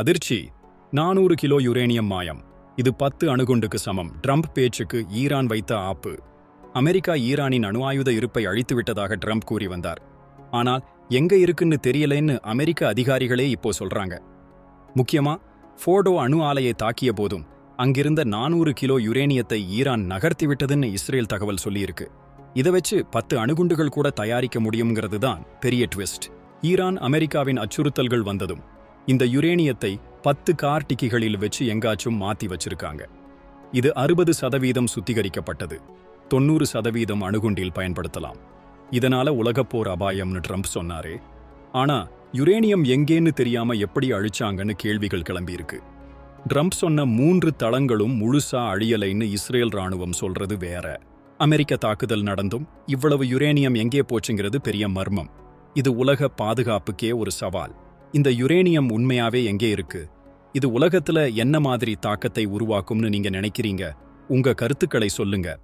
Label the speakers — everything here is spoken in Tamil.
Speaker 1: அதிர்ச்சி. நானூறு கிலோ யுரேனியம் மாயம். இது பத்து அணுகுண்டுக்கு சமம். ட்ரம்ப் பேச்சுக்கு ஈரான் வைத்த ஆப்பு. அமெரிக்கா ஈரானின் அணு ஆயுத இருப்பை அழித்து விட்டதாக ட்ரம்ப் கூறி வந்தார். ஆனால் எங்க இருக்குன்னு தெரியலைன்னு அமெரிக்க அதிகாரிகளே இப்போ சொல்றாங்க. முக்கியமா ஃபோர்டோ அணு ஆலையை தாக்கிய போதும் அங்கிருந்த நானூறு கிலோ யுரேனியத்தை ஈரான் நகர்த்தி விட்டதுன்னு இஸ்ரேல் தகவல் சொல்லியிருக்கு. இதை வச்சு பத்து அணுகுண்டுகள் கூட தயாரிக்க முடியுங்கிறது தான் பெரிய ட்விஸ்ட். ஈரான் அமெரிக்காவின் அச்சுறுத்தல்கள் வந்ததும் இந்த யுரேனியத்தை பத்து கார் டிக்கிகளில் வச்சு எங்காச்சும் மாத்தி வச்சிருக்காங்க. இது அறுபது சதவீதம் சுத்திகரிக்கப்பட்டது. தொண்ணூறு சதவீதம் அணுகுண்டில் பயன்படுத்தலாம். இதனால உலகப்போர் அபாயம்னு ட்ரம்ப் சொன்னாரே. ஆனா யுரேனியம் எங்கேன்னு தெரியாம எப்படி அழிச்சாங்கன்னு கேள்விகள் கிளம்பியிருக்கு. ட்ரம்ப் சொன்ன மூன்று தளங்களும் முழுசா அழியலைன்னு இஸ்ரேல் ராணுவம் சொல்றது வேற. அமெரிக்க தாக்குதல் நடந்தும் இவ்வளவு யுரேனியம் எங்கே போச்சுங்கிறது பெரிய மர்மம். இது உலக பாதுகாப்புக்கே ஒரு சவால். இந்த யுரேனியம் உண்மையாவே எங்கே இருக்கு? இது உலகத்துல என்ன மாதிரி தாக்கத்தை உருவாக்கும்னு நீங்க நினைக்கிறீங்க? உங்க கருத்துக்களை சொல்லுங்க.